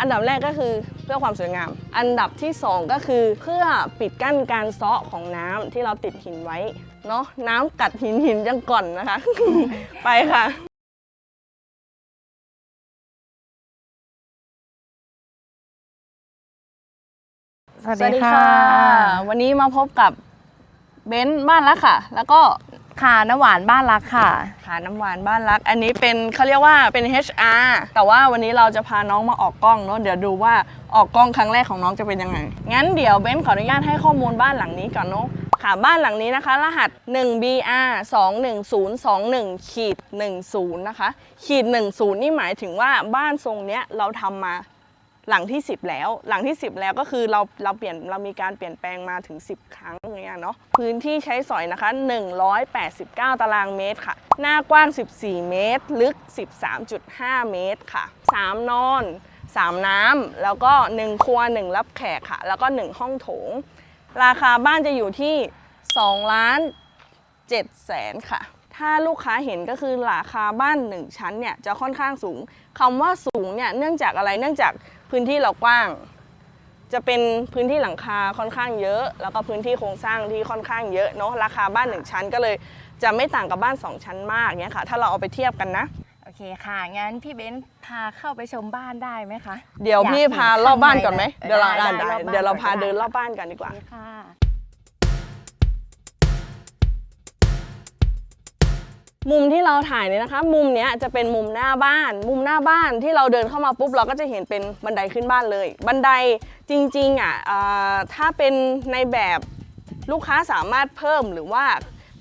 อันดับแรกก็คือเพื่อความสวยงาม อันดับที่สองก็คือเพื่อปิดกั้นการเซาะของน้ำที่เราติดหินไว้เนาะน้ำกัดหินหินยังก่อนนะคะ ไปค่ะสวัสดีค่ะ วันนี้มาพบกับเบนซ์บ้านรักค่ะ แล้วก็ ค่ะน้ำหวานบ้านรักค่ะขาน้ำหวานบ้านรัก อันนี้เป็นเขาเรียกว่าเป็น HR แต่ว่าวันนี้เราจะพาน้องมาออกกล้องเนาะเดี๋ยวดูว่าออกกล้องครั้งแรกของน้องจะเป็นยังไง งั้นเดี๋ยวเบนขออนุญาตให้ข้อมูลบ้านหลังนี้ก่อนเนาะค่ะบ้านหลังนี้นะคะ รหัส 1BR 21021ขีด10นะคะขีด10 นี่หมายถึงว่าบ้านทรงเนี้ยเราทำมา หลังที่ 10 แล้ว หลังที่ 10 แล้วก็คือเราเราเปลี่ยนเรามีการเปลี่ยนแปลงมาถึง 10 ครั้งอย่างเงี้ยเนาะพื้นที่ใช้สอยนะคะ 189 ตารางเมตรค่ะ หน้ากว้าง 14 เมตร ลึก 13.5 เมตรค่ะ 3 นอน 3 น้ำแล้วก็ 1 ครัว 1 รับแขกค่ะ แล้วก็ 1 ห้องโถง ราคาบ้านจะอยู่ที่2ล้าน7แสนค่ะถ้าลูกค้าเห็นก็คือราคาบ้าน 1 ชั้นเนี่ยจะค่อนข้างสูงคำว่าสูงเนี่ยเนื่องจากอะไรเนื่องจาก พื้นที่เรากว้าง จะเป็นพื้นที่หลังคาค่อนข้างเยอะ แล้วก็พื้นที่โครงสร้างที่ค่อนข้างเยอะเนาะราคาบ้าน1ชั้นก็เลย จะไม่ต่างกับบ้าน2ชั้นมากเนี่ยค่ะ ถ้าเราเอาไปเทียบกันนะโอเคค่ะ งั้นพี่เบนซ์พาเข้าไปชมบ้านได้ไหมคะเดี๋ยวพี่พารอบบ้านก่อนไหมอยากเห็นเดี๋ยวเราข้างในได้ได้ได้รอบบ้านเดี๋ยวเราพาก่อนก็ได้เดินรอบบ้านกันดีกว่าโอเคค่ะ มุมที่เราถ่ายเนี่ยนะคะ มุมเนี้ยจะเป็นมุมหน้าบ้าน มุมหน้าบ้านที่เราเดินเข้ามาปุ๊บเราก็จะเห็นเป็นบันไดขึ้นบ้านเลย บันไดจริงๆอะอ่าถ้าเป็นในแบบลูกค้าสามารถเพิ่มหรือว่า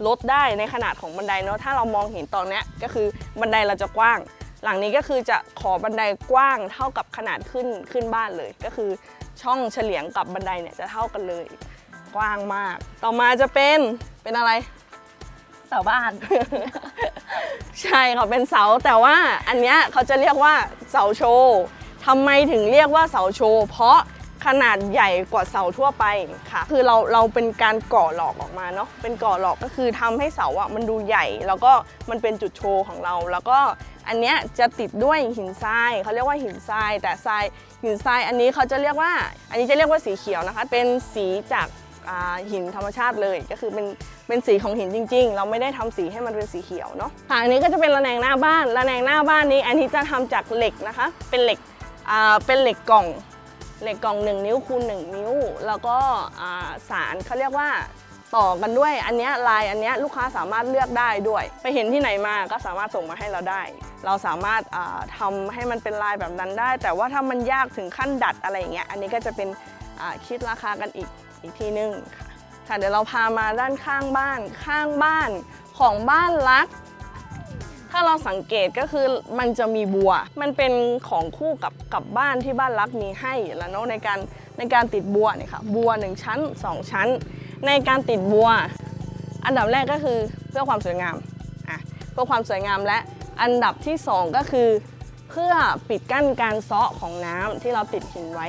ลดได้ในขนาดของบันไดเนาะถ้าเรามองเห็นตอนนี้ก็คือบันไดเราจะกว้าง หลังนี้ก็คือจะขอบันไดกว้างเท่ากับขนาดขึ้นขึ้นบ้านเลย ก็คือช่องเฉลียงกับบันไดเนี่ยจะเท่ากันเลย กว้างมาก ต่อมาจะเป็นเป็นอะไร เสาบ้าน ใช่ค่ะเป็นเสาแต่ว่าอันเนี้ยเขาจะเรียกว่าเสาโชว์ทำไมถึงเรียกว่าเสาโชว์เพราะขนาดใหญ่กว่าเสาทั่วไปค่ะ คือเราเราเป็นการก่อหลอกออกมาเนาะเป็นก่อหลอกก็คือทำให้เสาอะมันดูใหญ่ แล้วก็มันเป็นจุดโชว์ของเรา แล้วก็อันเนี้ยจะติดด้วยหินทรายเขาเรียกว่าหินทราย แต่ทรายหินทรายอันนี้เขาจะเรียกว่า อันนี้จะเรียกว่าสีเขียวนะคะ เป็นสีจาก หินธรรมชาติเลย ก็คือเป็นเป็นสีของหินจริง ๆ เราไม่ได้ทำสีให้มันเป็นสีเขียวเนาะค่ะอันนี้ก็จะเป็นระแนงหน้าบ้านระแนงหน้าบ้านนี้ อันนี้จะทำจากเหล็กนะคะ เป็นเหล็กเป็นเหล็กกล่องเหล็กกล่อง 1 นิ้วคูณ1นิ้ว แล้วก็สารเขาเรียกว่าต่อกันด้วยอันนี้ลายอันนี้ลูกค้าสามารถเลือกได้ด้วย ไปเห็นที่ไหนมาก็สามารถส่งมาให้เราได้ เราสามารถอ่าทำให้มันเป็นลายแบบนั้นได้ แต่ว่าถ้ามันยากถึงขั้นดัดอะไรอย่างเงี้ยอันนี้ก็จะเป็นคิดราคากันอีก อีกทีนึงค่ะค่ะเดี๋ยวเราพามาด้านข้างบ้านข้างบ้านของบ้านรัก ถ้าเราสังเกตก็คือมันจะมีบัว มันเป็นของคู่กับกับบ้านที่บ้านรักมีให้แล้วเนาะในการในการติดบัวเนี่ยค่ะบัว 1 ชั้น 2 ชั้น ในการติดบัว อันดับแรกก็คือเพื่อความสวยงามอะเพื่อความสวยงามและอันดับที่สองก็คือ เพื่อปิดกั้นการเซาะของน้ำที่เราติดหินไว้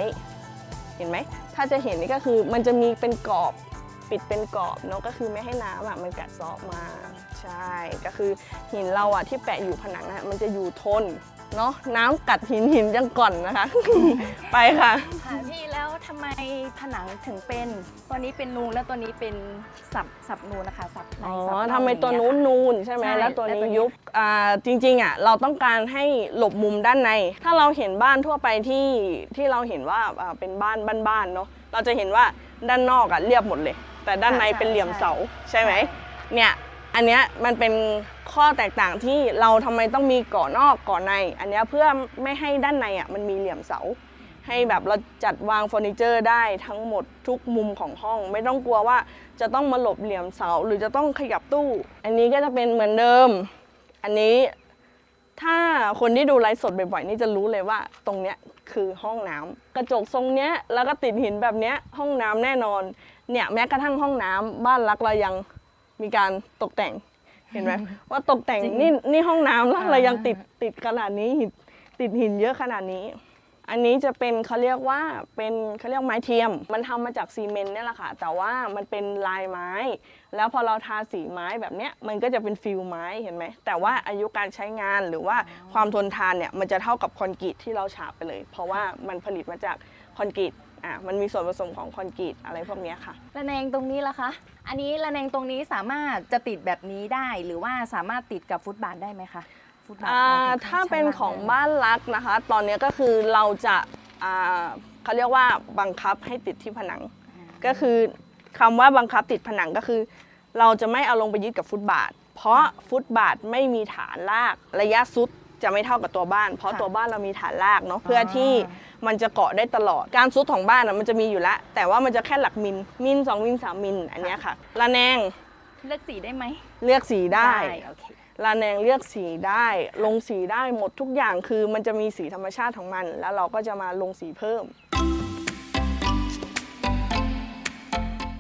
เห็นไหม ถ้าจะเห็นนี่ก็คือมันจะมีเป็นกรอบปิดเป็นกรอบเนาะก็คือไม่ให้น้ำอะมันกัดเซาะมาใช่ก็คือหินเราอะที่แปะอยู่ผนังอะมันจะอยู่ทนเนาะน้ำกัดหินหินยังก่อนนะคะ ไปค่ะ ค่ะพี่ ทำไมผนังถึงเป็น ตัวนี้เป็นนูนแล้วตัวนี้เป็นสับสับนูนนะคะสับในอ๋อสับนอกทำไมตัวอย่างนู้เงี้นยค่ะนูนใช่ไหมใช่แล้วตัวแล้วนี้ตัวนี้ ยุบอ่าจริงๆอะเราต้องการให้หลบมุมด้านใน ถ้าเราเห็นบ้านทั่วไปที่ที่เราเห็นว่าอ่าเป็นบ้านบ้านๆเนาะเราจะเห็นว่าด้านนอกอะเรียบหมดเลย แต่ด้านในเป็นเหลี่ยมเสาใช่ไหมเนี่ยอันเนี้ยมันเป็นข้อแตกต่างที่เราทำไมต้องมีก่อนอกก่อนใน อันเนี้ยเพื่อไม่ให้ด้านในอะมันมีเหลี่ยมเสา ให้แบบเราจัดวางเฟอร์นิเจอร์ได้ทั้งหมดทุกมุมของห้อง ไม่ต้องกลัวว่าจะต้องมาหลบเหลี่ยมเสา หรือจะต้องขยับตู้ อันนี้ก็จะเป็นเหมือนเดิม อันนี้ถ้าคนที่ดูไลฟ์สดบ่อยๆนี่จะรู้เลยว่าตรงเนี้ยคือห้องน้ำกระจกทรงเนี้ยแล้วก็ติดหินแบบเนี้ยห้องน้ำแน่นอน เนี่ยแม้กระทั่งห้องน้ำบ้านรักเรายังมีการตกแต่งเห็นไหมว่าตกแต่งจริงนี่นี่ห้องน้ำแล้วอ่าเรายังติดติดขนาดนี้หินติดหินเยอะขนาดนี้ อันนี้จะเป็นเขาเรียกว่าเป็นเขาเรียกไม้เทียม มันทำมาจากซีเมนต์เนี่ยแหละค่ะ แต่ว่ามันเป็นลายไม้ แล้วพอเราทาสีไม้แบบเนี้ยมันก็จะเป็นฟิลไม้เห็นไหมแต่ว่าอายุการใช้งานหรือว่าความทนทานเนี่ยมันจะเท่ากับคอนกรีตที่เราฉาบไปเลย เพราะว่ามันผลิตมาจากคอนกรีตอะมันมีส่วนผสมของคอนกรีตอะไรพวกเนี้ยค่ะระแนงตรงนี้ล่ะคะอันนี้ระแนงตรงนี้สามารถจะติดแบบนี้ได้ หรือว่าสามารถติดกับฟุตบาทได้ไหมคะ ฟุตบาทอ่าของถ้าเป็นของชั้ล่บ้านรักนะคะ ตอนนี้ก็คือเราจะอ่าเขาเรียกว่าบังคับให้ติดที่ผนัง ก็คือคำว่าบังคับติดผนังก็คือ เราจะไม่เอาลงไปยึดกับฟุตบาท เพราะฟุตบาทไม่มีฐานรากระยะซุดจะไม่เท่ากับตัวบ้าน เพราะตัวบ้านเรามีฐานรากเนาะเพื่อที่มันจะเกาะได้ตลอด การซุดของบ้านอะมันจะมีอยู่แล้ว แต่ว่ามันจะแค่หลักมิลมิลสองมิลสามมิลอันเนี้ยค่ะระแนงเลือกสีได้ไหม เลือกสีได้โอเค ลาแนงเลือกสีได้ ลงสีได้หมดทุกอย่างคือมันจะมีสีธรรมชาติของมัน แล้วเราก็จะมาลงสีเพิ่ม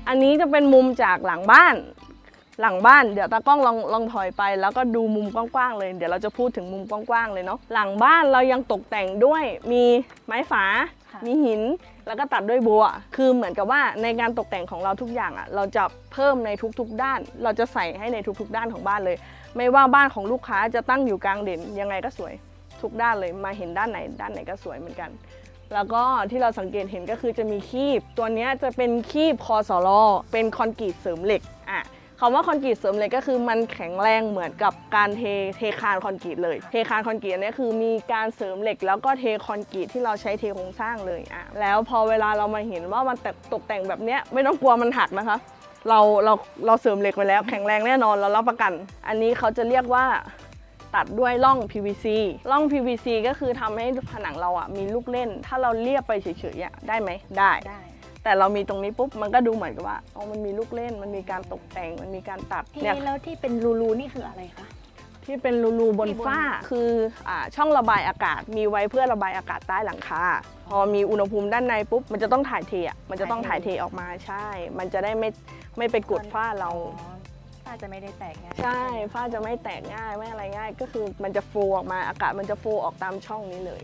อันนี้จะเป็นมุมจากหลังบ้าน หลังบ้านเดี๋ยวตากล้องลองลองถอยไป แล้วก็ดูมุมกว้างๆเลย เดี๋ยวเราจะพูดถึงมุมกว้างๆเลยเนาะหลังบ้านเรายังตกแต่งด้วยมีไม้ฝาค่ะมีหินแล้วก็ตัดด้วยบัว คือเหมือนกับว่าในการตกแต่งของเราทุกอย่างอะ่ะ เราจะเพิ่มในทุกๆด้าน เราจะใส่ให้ในทุกๆ ด้านของบ้านเลย ไม่ว่าบ้านของลูกค้าจะตั้งอยู่กลางเด่นยังไงก็สวยทุกด้านเลย มาเห็นด้านไหนด้านไหนก็สวยเหมือนกัน แล้วก็ที่เราสังเกตเห็นก็คือจะมีคีบ ตัวนี้จะเป็นคีบคอสลอเป็นคอนกรีตเสริมเหล็กอะ คำว่าคอนกรีตเสริมเหล็กก็คือมันแข็งแรงเหมือนกับการเทเทคานคอนกรีตเลย เทคานคอนกรีตเนี้ยคือมีการเสริมเหล็ก แล้วก็เทคอนกรีตที่เราใช้เทโครงสร้างเลยอะแล้วพอเวลาเรามาเห็นว่ามันตกตกแต่งแบบเนี้ยไม่ต้องกลัวมันหักนะคะเราเราเราเสริมเหล็กไว้แล้วแข็งแรงแน่นอนเรารับประกัน อันนี้เขาจะเรียกว่าตัดด้วยร่อง PVC ร่อง PVC ก็คือทำให้ผนังเราอะมีลูกเล่น ถ้าเราเรียบไปเฉยๆอะได้ไหมได้ได้ แต่เรามีตรงนี้ปุ๊บมันก็ดูเหมือนกับว่าอ๋อมันมีลูกเล่น มันมีการตกแต่ง มันมีการตัดที่เนี่ยแล้วที่เป็นรูๆนี่คืออะไรคะ ที่เป็นรูๆบนที่บนฝ้าคืออ่าช่องระบายอากาศ มีไว้เพื่อระบายอากาศใต้หลังคาพอมีอุณหภูมิด้านในปุ๊บมันจะต้องถ่ายเทอะมันจะต้องถ่ายเทออกมาใช่ มันจะได้ไม่ไม่ไปกดฝ้าเราอ๋อฝ้าจะไม่ได้แตกไงใช่ฝ้าจะไม่แตกง่ายไม่อะไรง่าย ก็คือมันจะโฟลออกมาอากาศมันจะโฟลออกตามช่องนี้เลย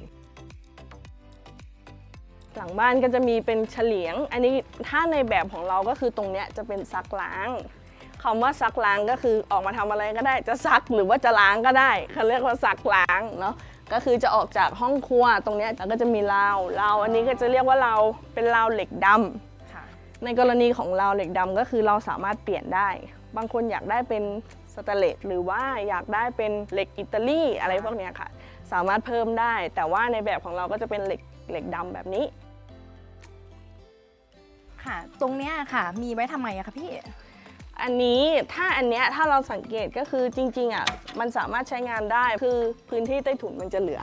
หลังบ้านก็จะมีเป็นเฉลียง อันนี้ถ้าในแบบของเราก็คือตรงเนี้ยจะเป็นซักล้างคำว่าซักล้างก็คือออกมาทำอะไรก็ได้จะซักหรือว่าจะล้างก็ได้เขาเรียกว่าซักล้างเนาะก็คือจะออกจากห้องครัวตรงเนี้ยแล้วก็จะมีราวราวอันนี้ก็จะเรียกว่าเราวเป็นราวเหล็กดำค่ะในกรณีของเราวเหล็กดำก็คือเราสามารถเปลี่ยนได้ บางคนอยากได้เป็นสแตนเลสหรือว่าอยากได้เป็นเหล็กอิตาลีอะไรพวกเนี้ยค่ะ สามารถเพิ่มได้ แต่ว่าในแบบของเราก็จะเป็นเหล็กเหล็กดำแบบนี้ ค่ะ ตรงเนี้ยค่ะ มีไว้ทำไมอะคะพี่ อันนี้ถ้าอันเนี้ยถ้าเราสังเกตก็คือจริงๆอะมันสามารถใช้งานได้คือพื้นที่ใต้ถุนมันจะเหลือ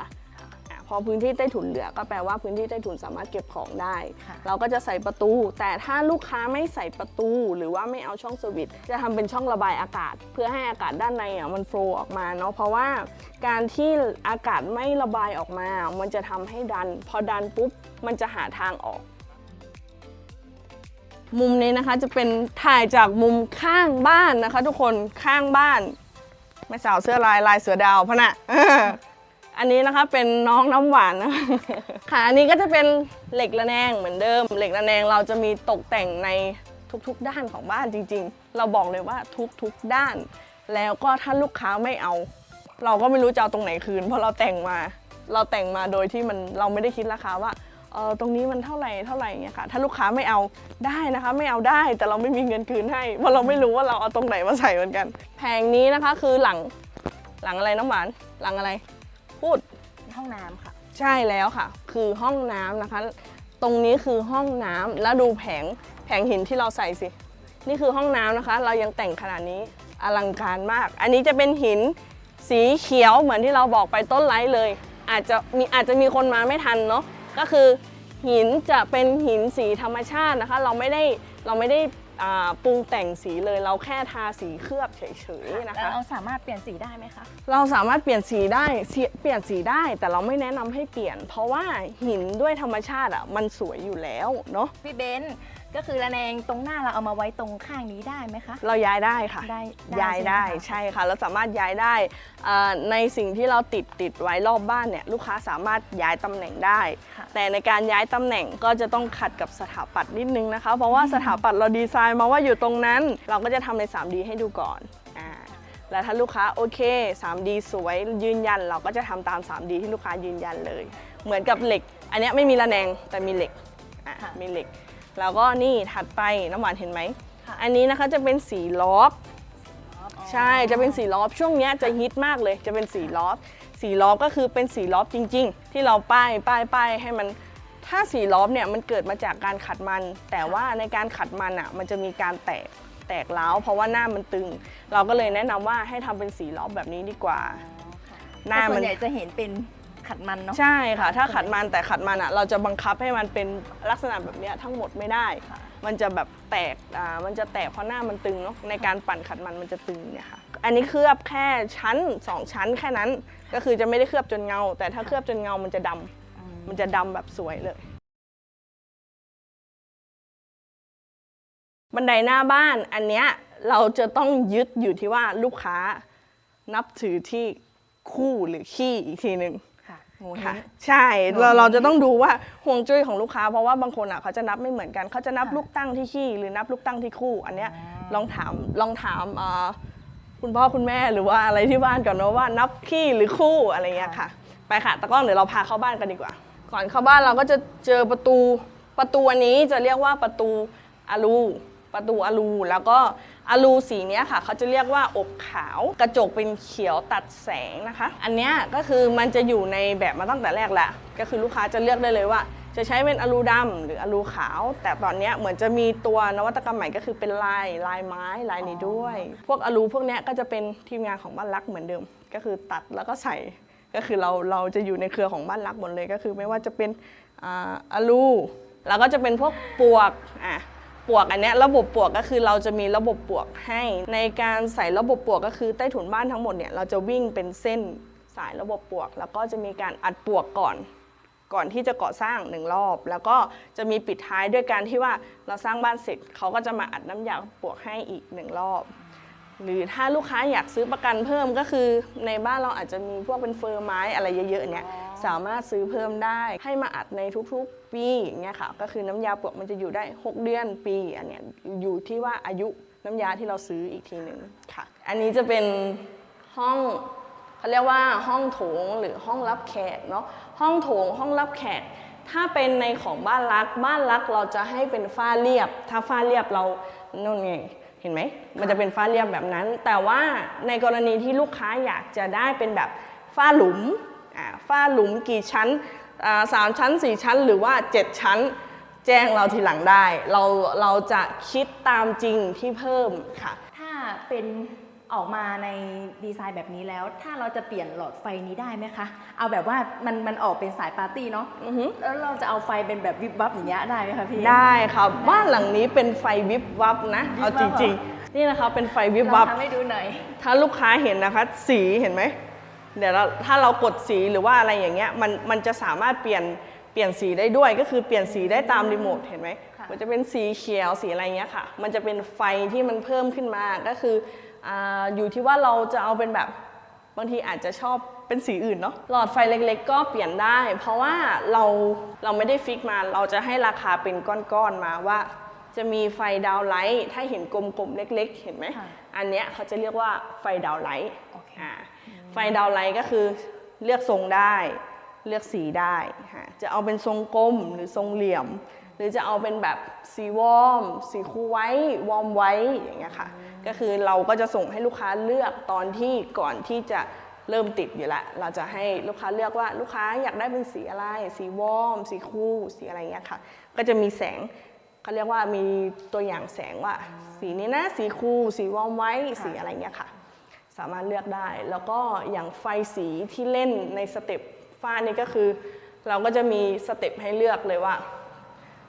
อะพอพื้นที่ใต้ถุนเหลือ ก็แปลว่าพื้นที่ใต้ถุนสามารถเก็บของได้ ค่ะ เราก็จะใส่ประตู แต่ถ้าลูกค้าไม่ใส่ประตู หรือว่าไม่เอาช่องสวิตช์จะทำเป็นช่องระบายอากาศ เพื่อให้อากาศด้านในอะมันโฟลว์ออกมาเนาะเพราะว่าการที่อากาศไม่ระบายออกมา มันจะทำให้ดัน พอดันปุ๊บมันจะหาทางออก มุมนี้นะคะจะเป็นถ่ายจากมุมข้างบ้านนะคะ ทุกคนข้างบ้านแม่สาวเสื้อลายลายเสือดาวพะนะอันนี้นะคะเป็นน้องน้ำหวานนะคะค่ะอันนี้ก็จะเป็นเหล็กระแนงเหมือนเดิม เหล็กระแนงเราจะมีตกแต่งในทุกๆด้านของบ้านจริง ๆ เราบอกเลยว่าทุกๆด้าน แล้วก็ถ้าลูกค้าไม่เอา เราก็ไม่รู้จะเอาตรงไหนคืน เพราะเราแต่งมา เราแต่งมาโดยที่มันเราไม่ได้คิดราคาว่า เออตรงนี้มันเท่าไหร่เท่าไหร่เงี้ยค่ะถ้าลูกค้าไม่เอาได้นะคะ ไม่เอาได้แต่เราไม่มีเงินคืนให้เพราะเราไม่รู้ว่าเราเอาตรงไหนมาใส่เหมือนกัน แผงนี้นะคะคือหลังหลังอะไรน้ำหวานหลังอะไร พูดห้องน้ำค่ะ ใช่แล้วค่ะ คือห้องน้ำนะคะ ตรงนี้คือห้องน้ำแล้วดูแผงแผงหินที่เราใส่สิ นี่คือห้องน้ำนะคะ เรายังแต่งขนาดนี้อลังการมาก อันนี้จะเป็นหินสีเขียวเหมือนที่เราบอกไปต้นไลท์เลย อาจจะมีอาจจะมีคนมาไม่ทันเนาะ ก็คือหินจะเป็นหินสีธรรมชาตินะคะ เราไม่ได้เราไม่ได้อ่าปรุงแต่งสีเลยเราแค่ทาสีเคลือบเฉยๆนะแล้วคะเราสามารถเปลี่ยนสีได้ไหมคะเราสามารถเปลี่ยนสีได้เสียเปลี่ยนสีได้ แต่เราไม่แนะนำให้เปลี่ยน เพราะว่าหินด้วยธรรมชาติอะมันสวยอยู่แล้วเนาะพี่เบนซ์ ก็คือระแนงตรงหน้าเราเอามาไว้ตรงข้างนี้ได้ไหมคะ เราย้ายได้ค่ะ ได้ได้ย้ายได้ใช่ไหมคะ ใช่ค่ะ เราสามารถย้ายได้อ่าในสิ่งที่เราติดติดไว้รอบบ้านเนี่ยลูกค้าสามารถย้ายตำแหน่งได้ ค่ะ แต่ในการย้ายตำแหน่งก็จะต้องขัดกับสถาปัตย์นิดนึงนะคะ เพราะว่าสถาปัตย์เราดีไซน์มาว่าอยู่ตรงนั้น เราก็จะทำใน 3D ให้ดูก่อนอ่าแล้วถ้าลูกค้าโอเค 3D สวยยืนยัน เราก็จะทำตาม 3D ที่ลูกค้ายืนยันเลย เหมือนกับเหล็ก อันเนี้ยไม่มีระแนงแต่มีเหล็กอะค่ะ มีเหล็ก แล้วก็นี่ถัดไปน้ำหวานเห็นไหมค่ะอันนี้นะคะจะเป็นสีลอฟใช่จะเป็นสีลอฟช่วงเนี้ยจะฮิตมากเลย จะเป็นสีลอฟสีลอฟก็คือเป็นสีลอฟจริง ๆ ที่เราป้ายป้ายป้ายให้มัน ถ้าสีลอฟเนี่ยมันเกิดมาจากการขัดมัน แต่ว่าในการขัดมันอะมันจะมีการแตกแตกร้าวเพราะว่าหน้ามันตึง เราก็เลยแนะนำว่าให้ทำเป็นสีลอฟแบบนี้ดีกว่า หน้าแต่ส่มัวนน ใหญ่จะเห็นเป็น ขัดมันเนาะ ใช่ค่ะ ถ้าขัดมันแต่ขัดมันอะเราจะบังคับให้มันเป็นลักษณะแบบเนี้ยทั้งหมดไม่ได้ ค่ะ มันจะแบบแตกอ่ามันจะแตกเพราะหน้ามันตึงเนาะในการปั่นขัดมันมันจะตึงเนี่ยค่ะ อันนี้เคลือบแค่ชั้น 2 ชั้นแค่นั้น ก็คือจะไม่ได้เคลือบจนเงา แต่ถ้าเคลือบจนเงามันจะดำอืมมันจะดำแบบสวยเลย บันไดหน้าบ้านอันเนี้ยเราจะต้องยึดอยู่ที่ว่าลูกค้านับถือที่คู่หรือขี้อีกทีหนึ่ง ค่ะงูค่ะหินใช่หนูเราเห็นเราจะต้องดูว่าห่วงจุ้ยของลูกค้าเพราะว่าบางคนอะเขาจะนับไม่เหมือนกันเขาจะนับค่ะลูกตั้งที่ขี้หรือนับลูกตั้งที่คู่อันเนี้ยอ๋อลองถามลองถามอ่าคุณพ่อคุณแม่หรือว่าอะไรที่บ้านก่อนเนอะว่านับขี้หรือคู่อะไรเงี้ยค่ะ ไปค่ะตะกล้องเดี๋ยวเราพาเข้าบ้านกันดีกว่า ก่อนเข้าบ้านเราก็จะเจอประตูประตูอันนี้จะเรียกว่าประตูอะลู ประตูอะลู แล้วก็อะลูสีเนี้ยค่ะเขาจะเรียกว่าอบขาว กระจกเป็นเขียวตัดแสงนะคะ อันเนี้ยก็คือมันจะอยู่ในแบบมาตั้งแต่แรกแหละก็คือลูกค้าจะเลือกได้เลยว่า จะใช้เป็นอะลูดำหรืออะลูขาว แต่ตอนเนี้ยเหมือนจะมีตัวนวัตกรรมใหม่ก็คือเป็นลายลายไม้ลายนี้ด้วย พวกอะลูพวกเนี้ยก็จะเป็นทีมงานของบ้านรักเหมือนเดิม ก็คือตัดแล้วก็ใส่ก็คือเราเราจะอยู่ในเครือของบ้านรักหมดเลยก็คือไม่ว่าจะเป็นอ่าอะลูแล้วก็จะเป็นพวกปวกอะ ปวกอันนี้ระบบปวกก็คือเราจะมีระบบปวกให้ ในการใส่ระบบปวกก็คือใต้ถุนบ้านทั้งหมดเนี่ยเราจะวิ่งเป็นเส้นสายระบบปวก แล้วก็จะมีการอัดปวกก่อน ก่อนที่จะก่อสร้างหนึ่งรอบ แล้วก็จะมีปิดท้ายด้วยการที่ว่าเราสร้างบ้านเสร็จเขาก็จะมาอัดน้ำยาปวกให้อีกหนึ่งรอบ หรือถ้าลูกค้าอยากซื้อประกันเพิ่มก็คือ ในบ้านเราอาจจะมีพวกเป็นเฟอร์ไม้อะไรเยอะๆเนี่ย สามารถซื้อเพิ่มได้ให้มาอัดในทุกๆ ปีอย่างเงี้ยค่ะก็คือน้ำยาปลวกมันจะอยู่ได้ 6 เดือนปีอันเนี้ยอยู่ที่ว่าอายุน้ำยาที่เราซื้ออีกทีหนึ่งค่ะ อันนี้จะเป็นห้องเขาเรียกว่าห้องโถงหรือห้องรับแขกเนาะห้องโถงห้องรับแขก ถ้าเป็นในของบ้านรักบ้านรักเราจะให้เป็นฝ้าเรียบ ถ้าฝ้าเรียบเรานู่นไงเห็นไหมมันจะเป็นฝ้าเรียบแบบนั้น แต่ว่าในกรณีที่ลูกค้าอยากจะได้เป็นแบบฝ้าหลุม ฝ้าหลุมกี่ชั้นอ่าสามชั้นสี่ชั้นหรือว่า 7 ชั้น แจ้งเราทีหลังได้ เราเราจะคิดตามจริงที่เพิ่มค่ะ ถ้าเป็นออกมาในดีไซน์แบบนี้แล้ว ถ้าเราจะเปลี่ยนหลอดไฟนี้ได้ไหมคะ เอาแบบว่ามันมันออกเป็นสายปาร์ตี้เนาะอือฮึแล้วเราจะเอาไฟเป็นแบบวิบวับอย่างเงี้ยได้ไหมคะพี่ ได้ครับบ้านหลังนี้เป็นไฟวิบวับนะเอาจริงๆ นี่นะคะเป็นไฟวิบเราวับทำให้ดูหน่อย ถ้าลูกค้าเห็นนะคะ สีเห็นไหม เดี๋ยวเราถ้าเรากดสีหรือว่าอะไรอย่างเงี้ยมันมันจะสามารถเปลี่ยนเปลี่ยนสีได้ด้วยก็คือเปลี่ยนสีได้ตามรีโมทเห็นไหมค่ะมันจะเป็นสีเขียวสีอะไรเงี้ยค่ะ มันจะเป็นไฟที่มันเพิ่มขึ้นมาก็คืออาอยู่ที่ว่าเราจะเอาเป็นแบบบางทีอาจจะชอบเป็นสีอื่นเนาะหลอดไฟเล็กๆ ก็เปลี่ยนได้ เพราะว่าเราเราไม่ได้ฟิกมาเราจะให้ราคาเป็นก้อนๆมาว่า จะมีไฟดาวน์ไลท์ถ้าเห็นกลมๆเล็ก ๆ เห็นไหมค่ะอันเนี้ยเขาจะเรียกว่าไฟดาวน์ไลท์โอเคอ่าไฟดาวน์ไลท์ก็คือเลือกทรงได้เลือกสีได้ฮะจะเอาเป็นทรงกลมหรือทรงเหลี่ยม หรือจะเอาเป็นแบบสีวอร์มสีคูลไว้วอร์มไว้อย่างเงี้ยค่ะก็คือเราก็จะส่งให้ลูกค้าเลือกตอนที่ก่อนที่จะเริ่มติดอยู่ละเราจะให้ลูกค้าเลือกว่าลูกค้าอยากได้เป็นสีอะไร สีวอร์มสีคูลสีอะไรเงี้ยค่ะ ก็จะมีแสงเขาเรียกว่ามีตัวอย่างแสงว่า สีนี้นะ สีคูลสีวอร์มไว้ สีอะไรเงี้ยค่ะ สามารถเลือกได้ แล้วก็อย่างไฟสีที่เล่นในสเต็ปฟ้านี่ก็คือ เราก็จะมีสเต็ปให้เลือกเลยว่า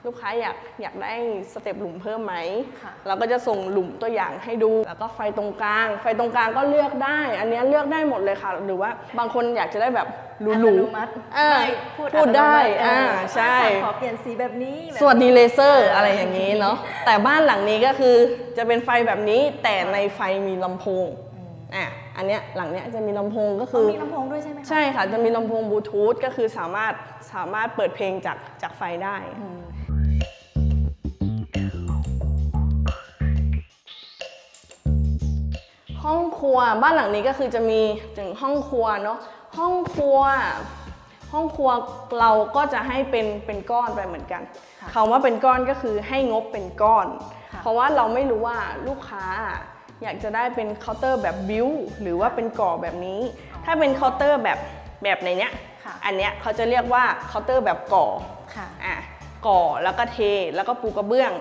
ลูกค้าอยากอยากได้สเต็ปหลุมเพิ่มไหมค่ะเราก็จะส่งหลุมตัวอย่างให้ดู แล้วก็ไฟตรงกลาง ไฟตรงกลางก็เลือกได้ อันเนี้ยเลือกได้หมดเลยค่ะ หรือว่าบางคนอยากจะได้แบบหอัตรูโนๆมัติอ่าไม่พูดได้อัตโนมัติอ่าเออใช่สั่งขอเปลี่ยนสีแบบนี้แบบสวัสดีเลเซอร์อะไรอย่างนี้เนาะแต่บ้านหลังนี้ก็คือจะเป็นไฟแบบนี้แต่ในไฟมีลำโพง อะอันเนี้ยหลังเนี้ยจะมีลำโพงก็อ๋คืออมีลำโพงด้วยใช่ไหมคะใช่ค่ะ จะมีลำโพงบลูทูธก็คือสามารถสามารถเปิดเพลงจากจากไฟได้ อืมห้องครัวบ้านหลังนี้ก็คือจะมีถึงห้องครัวเนาะห้องครัว ห้องครัวเราก็จะให้เป็นเป็นก้อนไปเหมือนกันค่ะคำว่าเป็นก้อนก็คือให้งบเป็นก้อน ค่ะ เพราะว่าเราไม่รู้ว่าลูกค้า อยากจะได้เป็นเคาน์เตอร์แบบบิวหรือว่าเป็นก่อแบบนี้ ถ้าเป็นเคาน์เตอร์แบบแบบในเนี้ยค่ะอันเนี้ยเขาจะเรียกว่าเคาน์เตอร์แบบก่อค่ะอะก่อแล้วก็เทแล้วก็ปูกระเบื้อง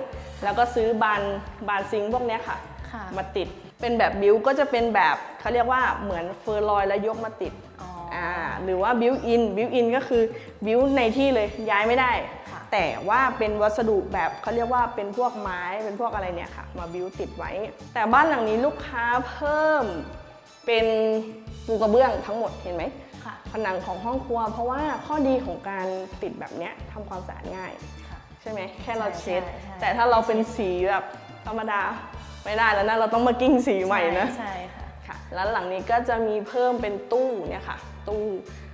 แล้วก็ซื้อบานบานซิงค์พวกเนี้ยค่ะค่ะ มาติดเป็นแบบบิวก็จะเป็นแบบเขาเรียกว่าเหมือนเฟอร์ลอยแล้วยกมาติดอ๋ออ่าหรือว่าบิวอินบิวอินก็คือบิวในที่เลยย้ายไม่ได้ค่ะ แต่ว่าเป็นวัสดุแบบเขาเรียกว่าเป็นพวกไม้เป็นพวกอะไรเนี่ยค่ะมาบิวติดไว้ แต่บ้านหลังนี้ลูกค้าเพิ่มเป็นปูกระเบื้องทั้งหมดเห็นไหมค่ะผนังของห้องครัว เพราะว่าข้อดีของการติดแบบเนี้ยทำความสะอาดง่ายค่ะใช่ไหมแค่เราเช็ดใช่ใช่แต่ถ้าเราเป็นสีแบบธรรมดาไม่ได้แล้วนะเราต้องมากิ้งสีใหม่นะใช่ค่ะค่ะ แล้วหลังนี้ก็จะมีเพิ่มเป็นตู้เนี่ยค่ะ ตู้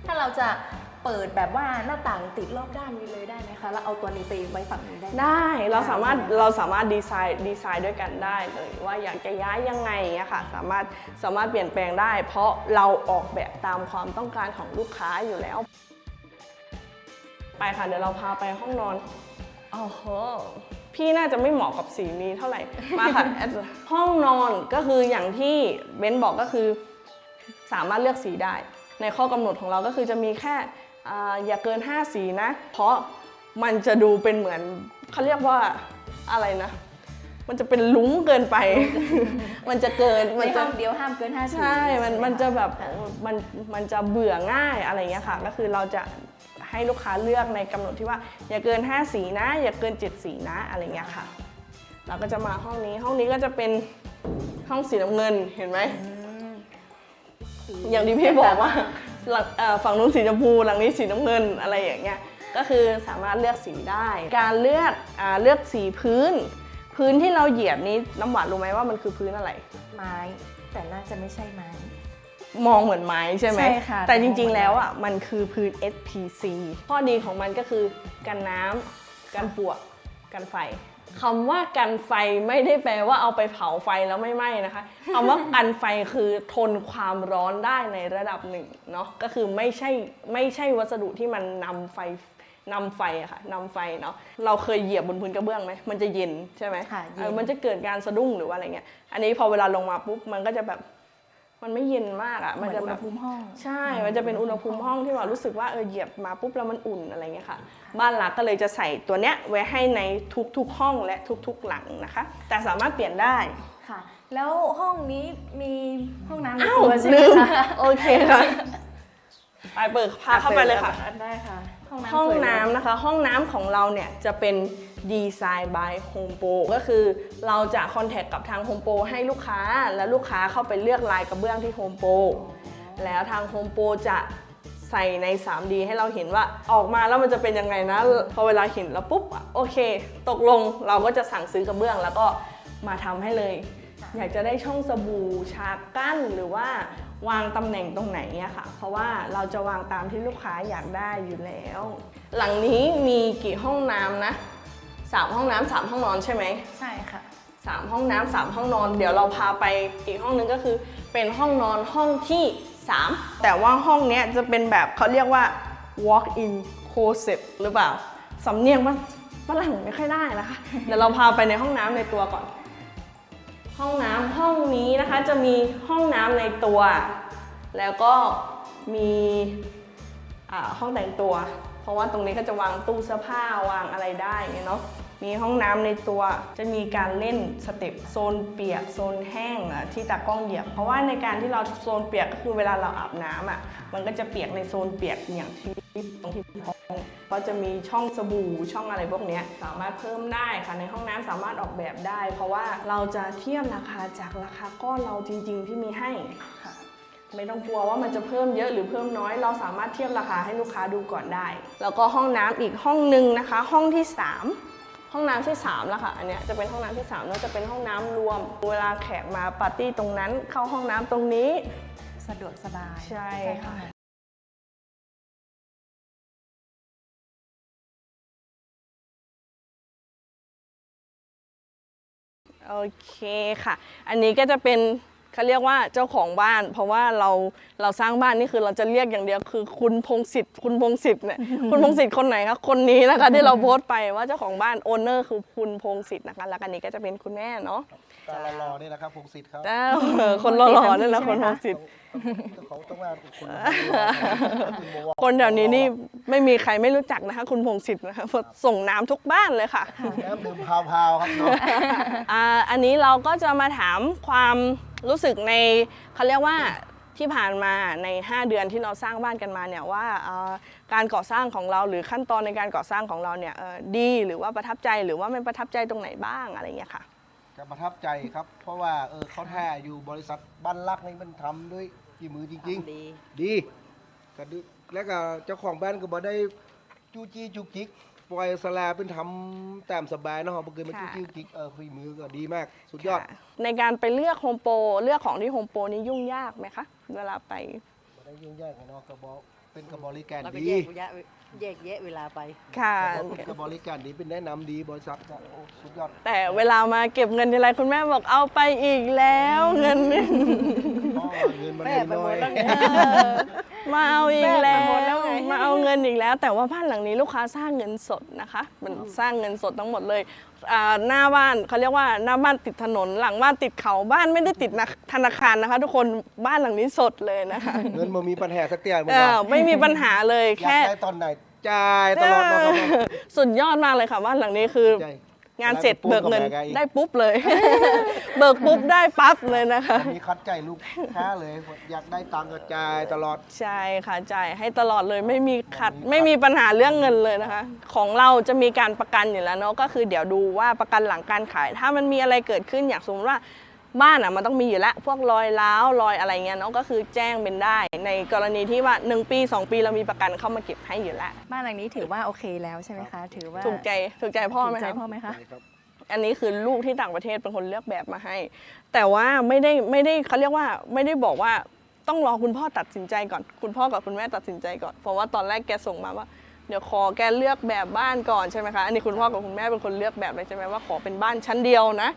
ถ้าเราจะ เปิดแบบว่าหน้าต่างติดรอบด้านนี้เลยได้ไหมคะ แล้วเอาตัวนี้ไปไว้ฝั่งนี้ได้ไหม ได้เราสามารถได้เราสามารถดีไซน์ดีไซน์ด้วยกันได้เลยว่าอยากจะย้ายยังไงอะค่ะสามารถสามารถเปลี่ยนแปลงได้ เพราะเราออกแบบตามความต้องการของลูกค้าอยู่แล้ว ไปค่ะเดี๋ยวเราพาไปห้องนอนโอ้โหพี่น่าจะไม่เหมาะกับสีนี้เท่าไหร่ มาค่ะ ห้องนอนก็คืออย่างที่เบนบอกก็คือ สามารถเลือกสีได้ ในข้อกำหนดของเราก็คือจะมีแค่ อ่าอย่าเกิน 5 สีนะ เพราะมันจะดูเป็นเหมือนเขาเรียกว่าอะไรนะ มันจะเป็นลุ้งเกินไป มันจะเกินในมันห้จะองเดียวห้ามเกินห้าสีใช่ มันใช่ไหมันจะแบบค่มันมันจะเบื่อง่ายอะไรเงี้ยค่ะ ก็คือเราจะให้ลูกค้าเลือกในกำหนดที่ว่า อย่าเกิน 5 สีนะ อย่าเกิน 7 สีนะอะไรเงี้ยค่ะ เราก็จะมาห้องนี้ห้องนี้ก็จะเป็นห้องสีน้ำเงินเห็นไหมสีอย่างที่พี่บอกว่า หลังเอ่อฝั่งนู้นสีชมพูหลังนี้สีน้ำเงินอะไรอย่างเงี้ยก็คือสามารถเลือกสีได้ การเลือกอ่าเลือกสีพื้น พื้นที่เราเหยียบนี้น้ำหวานรู้ไหมว่ามันคือพื้นอะไร ไม้ แต่น่าจะไม่ใช่ไม้ มองเหมือนไม้ใช่ไหมใช่ค่ะ แต่จแต่มองเหมืริงอนๆแล้วอะมันคือพื้น SPC ข้อดีของมันก็คือกันน้ำกันปลวกกันไฟ คำว่ากันไฟไม่ได้แปลว่าเอาไปเผาไฟแล้วไม่ไหม้นะคะคำว่ากันไฟคือทนความร้อนได้ในระดับหนึ่งเนาะก็คือไม่ใช่ไม่ใช่วัสดุที่มันนำไฟนำไฟอะค่ะนำไฟเนาะเราเคยเหยียบบนพื้นกระเบื้องไหมมันจะเย็นใช่ไหมค่ะเย็น เออมันจะเกิดการสะดุ้งหรือว่าอะไรเงี้ยอันนี้พอเวลาลงมาปุ๊บมันก็จะแบบ มันไม่เย็นมากอะเหมันมือนจะอุณแบหบภูมิห้อง ใช่ มันจะเป็นอุณหภูมิห้องที่ว่ารู้สึกว่าเออเหยียบมาปุ๊บแล้วมันอุ่นอะไรเงี้ยค่ะ บ้านหลักก็เลยจะใส่ตัวเนี้ยไว้ให้ในทุกๆห้องและทุกๆหลังนะคะ แต่สามารถเปลี่ยนได้ค่ะ แล้วห้องนี้มีห้องน้ำในอ้าวตัวใช่ไหมลืมคะโอเคค่ะไปเปิดพาเข้าไปเลยค่ะ ได้ค่ะ ห้องน้ำห้องสวยเลยน้ำนะคะ ห้องน้ำของเราเนี่ยจะเป็นดีไซน์ by Home Pro ก็คือเราจะคอนแทคกับทาง Home Pro ให้ลูกค้าแล้วลูกค้าเข้าไปเลือกลายกระเบื้องที่ Home Pro แล้วทาง Home Pro จะใส่ใน 3D ให้เราเห็นว่าออกมาแล้วมันจะเป็นยังไงนะ พอเวลาเห็นแล้วปุ๊บอะโอเค ตกลงเราก็จะสั่งซื้อกระเบื้องแล้วก็มาทำให้เลย อยากจะได้ช่องสบู่ฉากกั้นหรือว่าวางตำแหน่งตรงไหนอะค่ะ เพราะว่าเราจะวางตามที่ลูกค้าอยากได้อยู่แล้ว หลังนี้มีกี่ห้องน้ำนะสามห้องน้ำสามห้องนอนใช่ไหมใช่ค่ะสามห้องน้ำสามห้องนอน เดี๋ยวเราพาไปอีกห้องนึงก็คือ เป็นห้องนอนห้องที่ 3 แต่ว่าห้องเนี้ยจะเป็นแบบเขาเรียกว่า walk in closet หรือเปล่าสำเนียงว่าฝรั่งไม่ค่อยได้นะคะ เดี๋ยวเราพาไปในห้องน้ำในตัวก่อน ห้องน้ำห้องนี้นะคะจะมีห้องน้ำในตัว แล้วก็มีอ่าห้องแต่งตัว ราะว่าตรงนี้ก็จะวางตู้เสื้อผ้าวางอะไรได้เงี้ยเนาะมีห้องน้ำในตัวจะมีการเล่นสเต็ปโซนเปียกโซนแห้งอะที่ตากล้องเหยียบ เพราะว่าในการที่เราโซนเปียกก็คือเวลาเราอาบน้ำอะมันก็จะเปียกในโซนเปียกอย่างที่ตรงที่ห้องก็จะมีช่องสบู่ช่องอะไรพวกนี้สามารถเพิ่มได้ค่ะในห้องน้ำสามารถออกแบบได้ เพราะว่าเราจะเทียบราคาจากราคาก้อนเราจริง ๆ ที่มีให้ ไม่ต้องกลัวว่ามันจะเพิ่มเยอะหรือเพิ่มน้อย เราสามารถเทียบราคาให้ลูกค้าดูก่อนได้ แล้วก็ห้องน้ำอีกห้องหนึ่งนะคะ ห้องที่ 3 ห้องน้ำที่3แล้วค่ะอันเนี้ยจะเป็นห้องน้ำที่3แล้วจะเป็นห้องน้ำรวม เวลาแขกมาปาร์ตี้ตรงนั้น เข้าห้องน้ำตรงนี้ สะดวกสบายใช่ค่ะโอเคค่ะ อันนี้ก็จะเป็น เขาเรียกว่าเจ้าของบ้าน เพราะว่าเราเราสร้างบ้านนี่คือเราจะเรียกอย่างเดียวคือคุณพงศิษฐ์คุณพงศิษฐ์เนี่ยคุณพงศิษฐ์คนไหนคะคนนี้นะคะที่เราโพสต์ไปว่าเจ้าของบ้านโอนเนอร์คือคุณพงศิษฐ์นะคะแล้วกันนี้ก็จะเป็นคุณแม่เนาะ ตาหล่อๆนี่แหละครับพงศิษฐ์ครับแต่เออคนหล่อๆนั่นแหละคนพงศิษฐ์เขาต้องมาคนคนแถวนี้นี่ไม่มีใครไม่รู้จักนะคะ คุณพงศิษฐ์นะคะเพราะส่งน้ำทุกบ้านเลยค่ะน้ำดื่มพาวๆครับเนาะอ่าอันนี้เราก็จะมาถามความรู้สึกในเขาเรียกว่าที่ผ่านมาใน 5 เดือนที่เราสร้างบ้านกันมาเนี่ยว่าเอ่อการก่อสร้างของเราหรือขั้นตอนในการก่อสร้างของเราเนี่ยเอ่อดีหรือว่าประทับใจหรือว่าไม่ประทับใจตรงไหนบ้างอะไรเงี้ยค่ะ จะประทับใจครับ เพราะว่าเออเขาแท้อยู่บริษัทบ้านรักนี่มันทำด้วยฝีมือจริงดีๆดีก็ดีแล้วก็เจ้าของบ้านก็บ่ได้จู้จี้จุกจิกปล่อยสลาเป็นทำตามสบายเนาะบ่เคยมาจู้ค่ะ จี้จุกจิกเออฝีมือก็ดีมาก สุดยอดค่ะในการไปเลือกโฮมโปรเลือกของที่โฮมโปรนี่ยุ่งยากไหมคะ เวลาไป บ่ได้ยุ่งยากเนาะก็บอกเป็นกับบริการแล้วก็ดี แยกระยะ แยกแยะเวลาไปค่ะเป็นกับบริการดีเป็นแนะนำดีบริษัทก็โอ้สุดยอด แต่เวลามาเก็บเงินทีไรคุณแม่บอกเอาไปอีกแล้วเงินนี่อ๋อ เงินมันแม่ไปหมดน้อยแล้วมาเอาอีกแล้แม่ไปหมดแล้ววไง มาเอาเงินอีกแล้ว แต่ว่าบ้านหลังนี้ลูกค้าสร้างเงินสดนะคะ มันสร้างเงินสดทั้งหมดเลยอ่าหน้าบ้านเขาเรียกว่าหน้าบ้านติดถนน หลังบ้านติดเขาบ้านไม่ได้ติดนะธนาคารนะคะ ทุกคนบ้านหลังนี้สดเลยนะคะเงินมันมีปัญหาสักเตียนมันเอก็อไม่มีปัญหาเลยอยากแค่ ได้ตอนไหนจ่ายตลอดเนาะครับ สุดยอดมากเลยค่ะบ้านหลังนี้คือใช่ งานเสร็จแล้วก็เบิกเงินปุ๊บกับแม่ก็อีกได้ปุ๊บเลย เบิกปุ๊บได้ปั๊บเลยนะคะมีคัดใจลูกค้าเลยอยากได้ตังค์ก็จ่ายตลอดใช่ค่ะจ่ายให้ตลอดเลยไม่มีขัดไม่มีปัญหาเรื่องเงินเลยนะคะ ของเราจะมีการประกันอยู่แล้วเนาะก็คือเดี๋ยวดูว่าประกันหลังการขาย ถ้ามันมีอะไรเกิดขึ้นอย่างสมมติว่า บ้านอะมันต้องมีอยู่แล้ว พวกรอยร้าวรอยอะไรเงี้ยเนาะก็คือแจ้งเป็นได้ ในกรณีที่ว่า 1 ปี 2 ปีเรามีประกันเข้ามาเก็บให้อยู่แล้วบ้านหลังนี้ถือว่าโอเคแล้วใช่ไหมคะ ถือว่าถูกใจถูกใจพ่อไหมถูกใจคะพ่อไหมคะใช่ครับอันนี้คือลูกที่ต่างประเทศเป็นคนเลือกแบบมาให้ แต่ว่าไม่ได้ไม่ได้เขาเรียกว่าไม่ได้บอกว่าต้องรอคุณพ่อตัดสินใจก่อน คุณพ่อกับคุณแม่ตัดสินใจก่อน เพราะว่าตอนแรกแกส่งมาว่าเดี๋ยวขอแกเลือกแบบบ้านก่อนใช่ไหมคะ อันนี้คุณพ่อกับคุณแม่เป็นคนเลือกแบบเลยใช่ไหมว่าขอเป็นบ้านชั้นเดียวนะ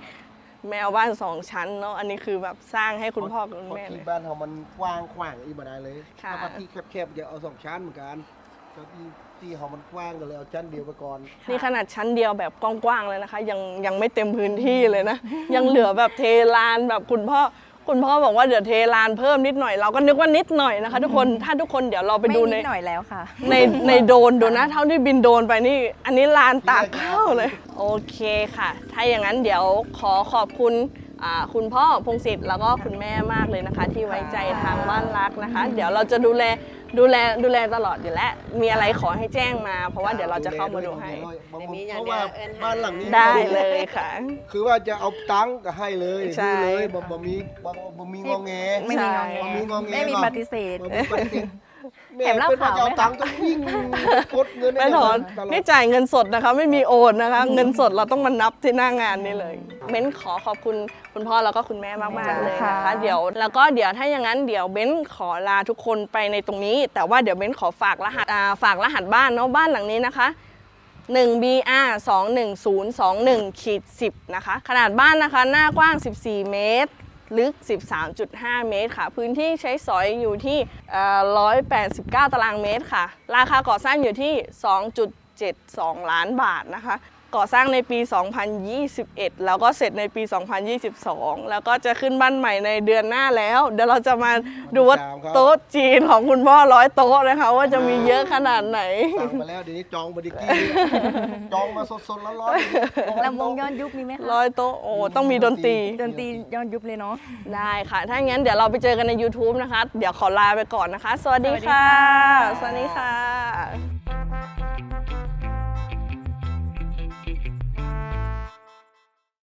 แมวบ้านสองชั้นเนาะอันนี้คือแบบสร้างให้คุณพ่อกับคุณแม่เพเลราะยที่บ้านเขามันกว้างขวางอีกมาได้เลยค่ะแล้วก็ที่แคบๆจะเอาสองชั้นเหมือนกันแล้วที่ที่เขามันกว้างก็เลยเอาชั้นเดียวไปก่อนนี่ขนาดชั้นเดียวแบบกว้างๆเลยนะคะ ยังยังไม่เต็มพื้นที่เลยนะ ยังเหลือแบบเทลานแบบคุณพ่อ คุณพ่อบอกว่าเดี๋ยวเทลานเพิ่มนิดหน่อยเราก็นึกว่านิดหน่อยนะคะ ทุกคนถ้าทุกคนเดี๋ยวเราไปไม่ดูนิในดหน่อยแล้วค่ะ ในในโดรนดูนะเท่าที่บินโดรนไปนี่ อันนี้ลานตากข้าวเลย โอเคค่ะ ถ้าอย่างนั้นเดี๋ยวขอขอบคุณอ่าคุณพ่อพงศิษฐ์แล้วก็คุณแม่มากเลยนะคะ ที่ไว้ใจทางบ้านรักนะคะ เดี๋ยวเราจะดูแล ดูแลดูแลตลอดอยู่แล้ว มีอะไรขอให้แจ้งมา เพราะว่าเดี๋ยวเราจะเข้ามาดูให้ไม่มีอย่างเพราะเดียวว่าเอิ้นให้บ้านหลังนี้ได้เลยค่ะ คือว่าจะเอาตังค์ก็ให้เลยใช่ ให้เลยบ่บ่มีบ่บ่มีงอแงไม่มีงอใช่แงบ่มีงอแงไม่มีเนาะปฏิเสธ บ่มีปฏิเสธ แม่แถมเหล้าเป็นว่าขาวจะเอาไหมคะ ตังค์ต้องวิ่งกดเงินไม่ถอนตลอไม่ดจ่ายเงินสดนะคะ ไม่มีโอนนะคะ เงินสดเราต้องมานับที่หน้างานนี้เลย เบ้นขอขอบคุณคุณพ่อแล้วก็คุณแม่มากๆเลยนะคะค่ะเดี๋ยวแล้วก็เดี๋ยวถ้าอย่างนั้นเดี๋ยวเบ้นขอลาทุกคนไปในตรงนี้ แต่ว่าเดี๋ยวเบ้นขอฝากรหัสอ่าฝากรหัสบ้านเนาะบ้านหลังนี้นะคะ 1BR 21021ขีด10นะคะ ขนาดบ้านนะคะ หน้ากว้าง 14 เมตร ลึก 13.5 เมตรค่ะ พื้นที่ใช้สอยอยู่ที่ 189 ตารางเมตรค่ะ ราคาก่อสร้างอยู่ที่ 2.72 ล้านบาทนะคะ ก่อสร้างในปี 2021 แล้วก็เสร็จในปี 2022 แล้วก็จะขึ้นบ้านใหม่ในเดือนหน้าแล้ว เดี๋ยวเราจะมาดูว่าโต๊ะจีนของคุณพ่อร้อยโต๊ะนะคะ ว่าจะมีเยอะขนาดไหนสั่งมาแล้วเดี๋ยวนี้จองบไดิกี้จองมาสดๆร้อนๆลำวงย้อนยุคมีไหมคะร้อยโต๊ะโอ้ต้องมีดนตรีดนตรีย้อนยุคเลยเนาะได้ค่ะ ถ้างั้นเดี๋ยวเราไปเจอกันใน YouTube นะคะ เดี๋ยวขอลาไปก่อนนะคะ สวัสดีสวัสดีค่ะค่ะ สวัสดีค่ะ